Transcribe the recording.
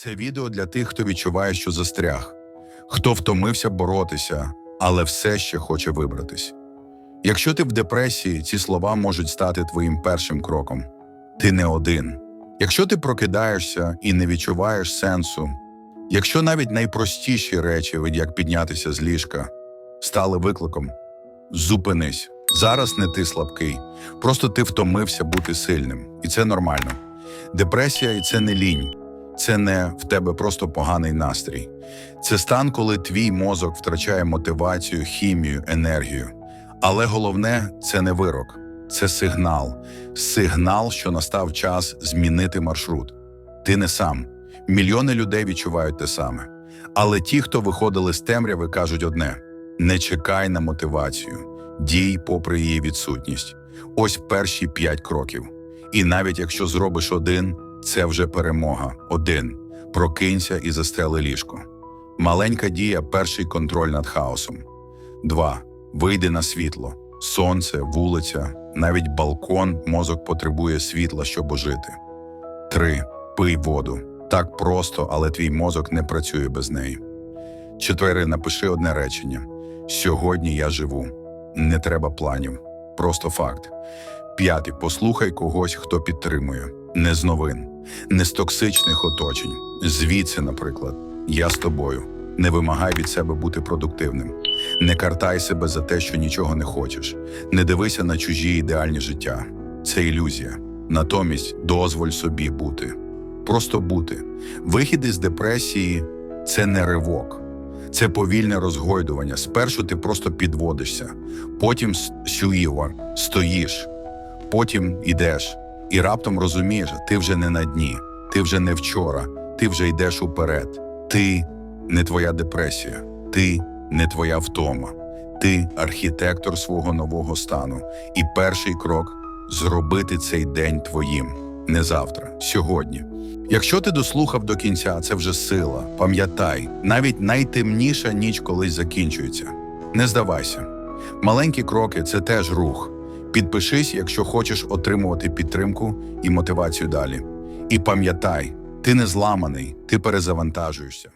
Це відео для тих, хто відчуває, що застряг, хто втомився боротися, але все ще хоче вибратись. Якщо ти в депресії, ці слова можуть стати твоїм першим кроком. Ти не один. Якщо ти прокидаєшся і не відчуваєш сенсу, якщо навіть найпростіші речі, від як піднятися з ліжка, стали викликом, зупинись. Зараз не ти слабкий, просто ти втомився бути сильним, і це нормально. Депресія і це не лінь, це не в тебе просто поганий настрій. Це стан, коли твій мозок втрачає мотивацію, хімію, енергію. Але головне це не вирок, це сигнал. Сигнал, що настав час змінити маршрут. Ти не сам. Мільйони людей відчувають те саме. Але ті, хто виходили з темряви, кажуть одне: не чекай на мотивацію, дій попри її відсутність. Ось перші п'ять кроків. І навіть якщо зробиш один, це вже перемога. Один. Прокинься і застели ліжко. Маленька дія перший контроль над хаосом. Два. Вийди на світло. Сонце, вулиця, навіть балкон, мозок потребує світла, щоб ожити. Три. Пий воду. Так просто, але твій мозок не працює без неї. Чотири. Напиши одне речення: Сьогодні я живу. Не треба планів. Просто факт. П'ятий. Послухай когось, хто підтримує. Не з новин, не з токсичних оточень. Звідси, наприклад, я з тобою. Не вимагай від себе бути продуктивним. Не картай себе за те, що нічого не хочеш. Не дивися на чужі ідеальні життя. Це ілюзія. Натомість дозволь собі бути. Просто бути. Вихід із депресії це не ривок, це повільне розгойдування. Спершу ти просто підводишся, потім сюївар, стоїш, потім ідеш. І раптом розумієш, ти вже не на дні, ти вже не вчора, ти вже йдеш уперед. Ти не твоя депресія, ти не твоя втома, ти архітектор свого нового стану. І перший крок зробити цей день твоїм не завтра, сьогодні. Якщо ти дослухав до кінця, це вже сила. Пам'ятай, навіть найтемніша ніч колись закінчується. Не здавайся. Маленькі кроки це теж рух. Підпишись, якщо хочеш отримувати підтримку і мотивацію далі. І пам'ятай, ти не зламаний, ти перезавантажуєшся.